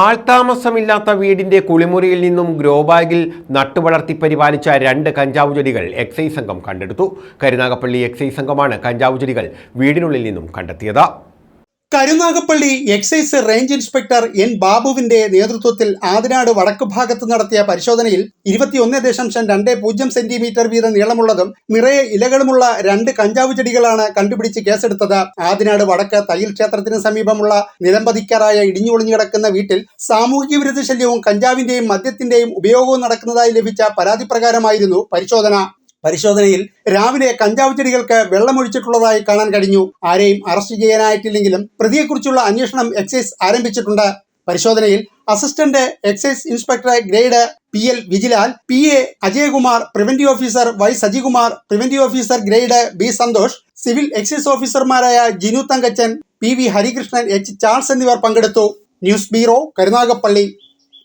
ആൾതാമസമില്ലാത്ത വീടിന്റെ കുളിമുറിയിൽ നിന്നും ഗ്രോ ബാഗിൽ നട്ടുവളർത്തി പരിപാലിച്ച രണ്ട് കഞ്ചാവ് ചെടികൾ എക്സൈസ് സംഘം കണ്ടെടുത്തു. കരുനാഗപ്പള്ളി എക്സൈസ് സംഘമാണ് കഞ്ചാവ് ചെടികൾ വീടിനുള്ളിൽ നിന്നും കണ്ടെത്തിയത്. Karunagappally excise range inspector N ബാബുവിന്റെ നേതൃത്വത്തിൽ ആതിനാട് വടക്ക് ഭാഗത്ത് നടത്തിയ പരിശോധനയിൽ ഇരുപത്തിയൊന്ന് ദശാംശം രണ്ട് പൂജ്യം സെന്റിമീറ്റർ വീതം നീളമുള്ളതും നിറയെ ഇലകളുമുള്ള രണ്ട് കഞ്ചാവ് ചെടികളാണ് കണ്ടുപിടിച്ച് കേസെടുത്തത്. ആതിനാട് വടക്ക് തയ്യൽ ക്ഷേത്രത്തിന് സമീപമുള്ള നിലംപതിക്കാറായ ഇടിഞ്ഞൊളിഞ്ഞു കിടക്കുന്ന വീട്ടിൽ സാമൂഹിക വിരുദ്ധ ശല്യവും കഞ്ചാവിന്റെയും മദ്യത്തിന്റെയും ഉപയോഗവും നടക്കുന്നതായി ലഭിച്ച പരാതി പ്രകാരമായിരുന്നു പരിശോധന. പരിശോധനയിൽ രാവിലെ കഞ്ചാവ് ചെടികൾക്ക് വെള്ളമൊഴിച്ചിട്ടുള്ളതായി കാണാൻ കഴിഞ്ഞു. ആരെയും അറസ്റ്റ് ചെയ്യാനായിട്ടില്ലെങ്കിലും പ്രതിയെക്കുറിച്ചുള്ള അന്വേഷണം എക്സൈസ് ആരംഭിച്ചിട്ടുണ്ട്. പരിശോധനയിൽ assistant excise inspector grade P L Vijilal P A Ajayakumar preventive officer Y Sajikumar preventive officer grade B Santhosh civil excise ഓഫീസർമാരായ Jinu Thankachan P V Harikrishnan H Charles എന്നിവർ പങ്കെടുത്തു. News bureau Karunagappally.